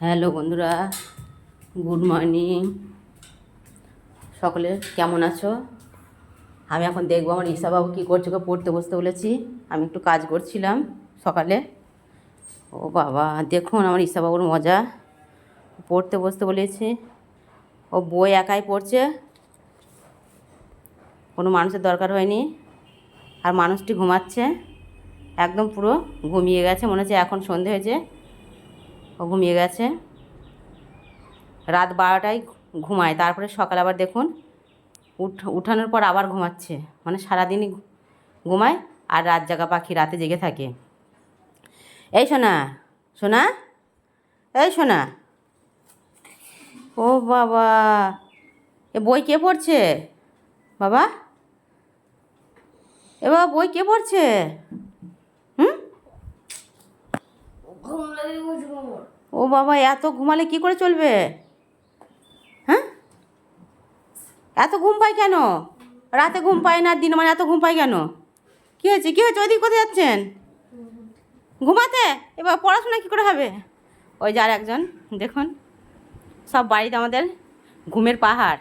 Hello বন্ধুরা, good morning. সকলে কেমন আছো? আমি এখন দেখব আমার ঈশাবাবু কী করছে, ওকে পড়তে বসতে বলেছি। আমি একটু কাজ করছিলাম সকালে। ও বাবা, দেখুন আমার ঈশাবাবুর মজা। পড়তে বসতে বলেছি। ও বই একাই পড়ছে। কোনো মানুষের দরকার হয়নি। আর মানুষটি ঘুমাচ্ছে। একদম পুরো ঘুমিয়ে গেছে, মনে হচ্ছে এখন সন্ধে হয়েছে। ও ঘুমিয়ে গেছে। রাত বারোটায় ঘুমায়, তারপরে সকাল আবার দেখুন উঠ, উঠানোর পর আবার ঘুমাচ্ছে। মানে সারাদিনই ঘুমায় আর রাত জাগা পাখি রাতে জেগে থাকে। এই সোনা সোনা, এই সোনা। ও বাবা, এ বই কে পড়ছে? বাবা, এ বাবা বই কে পড়ছে? ও বাবা, এত ঘুমালে কি করে চলবে? হ্যাঁ? এত ঘুম পায় কেন? রাতে ঘুম পায় না, দিন মানে এত ঘুম পায় কেন? কী হয়েছে? কী হয়েছে? ওইদিকে কোথায় যাচ্ছেন? ঘুমাতে? এবার পড়াশোনা কী করে হবে? ওই যার একজন দেখুন, সব বাড়িতে আমাদের ঘুমের পাহাড়।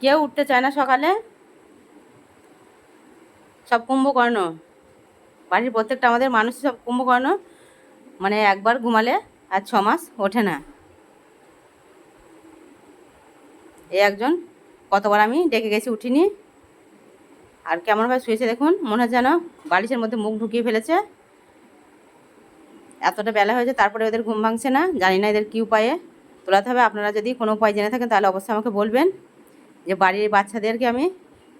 কেউ উঠতে চায় না সকালে। সব কুম্ভকর্ণ। বাড়ির প্রত্যেকটা আমাদের মানুষ সব কুম্ভকর্ণ মানে একবার ঘুমালে আর ছ মাস ওঠে না। এই একজন, কতবার আমি ডেকে গেছি উঠিনি। আর কেমনভাবে শুয়েছে দেখুন, মনে হয় যেন বালিশের মধ্যে মুখ ঢুকিয়ে ফেলেছে। এতটা বেলা হয়েছে, তারপরে ওদের ঘুম ভাঙছে না, জানি না এদের কী উপায়ে। তোলাতে হবে, আপনারা যদি কোনো উপায় জেনে থাকেন তাহলে অবশ্যই আমাকে বলবেন যে বাড়ির বাচ্চাদেরকে আমি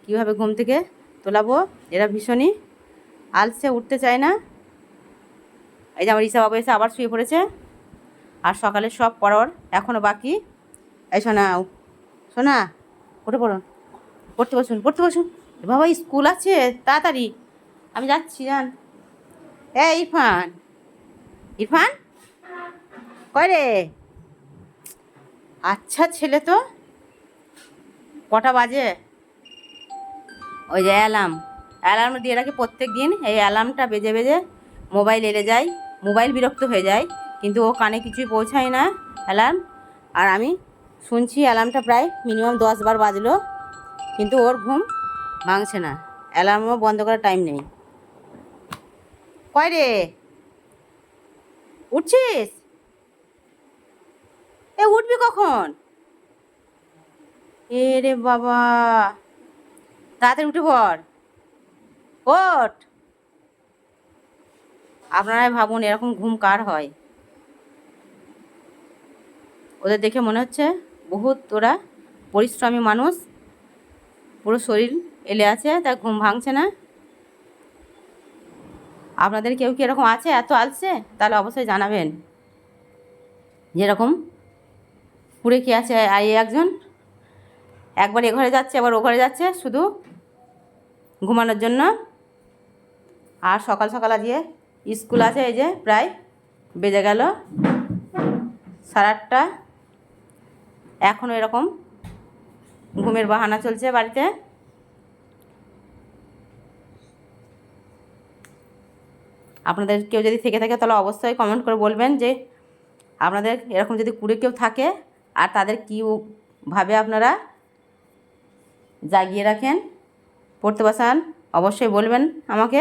কীভাবে ঘুম থেকে তোলাবো, এরা ভীষণই আলসে উঠতে চায় না। এই যে আমার ঈশা বাবু এসে আবার শুয়ে পড়েছে। আর সকালে সব পড়ার এখনও বাকি। এই শোনা শোনা উঠে পড়ুন পড়তে বসুন পড়তে বসুন। বাবা, স্কুল আছে? তাড়াতাড়ি। আমি যাচ্ছি যান এ, ইরফান। ইরফান? কয় রে? আচ্ছা ছেলে তো। কটা বাজে? ওই যে অ্যালার্ম অ্যালার্ম দিয়ে রাখি প্রত্যেক দিন। এই অ্যালার্মটা বেজে বেজে মোবাইল এলে যায়, মোবাইল বিরক্ত হয়ে যায়, কিন্তু ও কানে কিছুই পৌঁছায় না অ্যালার্ম। আর আমি শুনছি অ্যালার্মটা প্রায় মিনিমাম দশ বার বাজলো, কিন্তু ওর ঘুম ভাঙছে না। অ্যালার্মও বন্ধ করার টাইম নেই। কয় রে? উঠছিস? এ, উঠবি কখন? এ রে বাবা, তাড়াতাড়ি উঠে পড়। ওঠ আপনারাই ভাবুন এরকম ঘুম কার হয়। ওদের দেখে মনে হচ্ছে বহুত ওরা পরিশ্রমী মানুষ। পুরো শরীর এলে আছে তাই ঘুম ভাঙছে না। আপনাদের কেউ কি এরকম আছে, এত আলসে? তাহলে অবশ্যই জানাবেন। যেরকম পুরে কি আছে আর এই একজন? একবার এ ঘরে যাচ্ছে, আবার ও ঘরে যাচ্ছে, শুধু ঘুমানোর জন্য। আর সকাল সকাল আজকে স্কুল আছে, এই যে প্রায় বেজে গেল সাড়ে আটটা। এখনও এরকম ঘুমের বাহানা চলছে বাড়িতে। আপনাদের কেউ যদি থেকে থাকে তাহলে অবশ্যই কমেন্ট করে বলবেন যে আপনাদের এরকম যদি কুড়ে কেউ থাকে আর তাদের কী ভাবে আপনারা জাগিয়ে রাখেন, পড়তে বসান, অবশ্যই বলবেন আমাকে।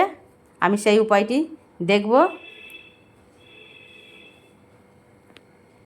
আমি সেই উপায়টি দেখব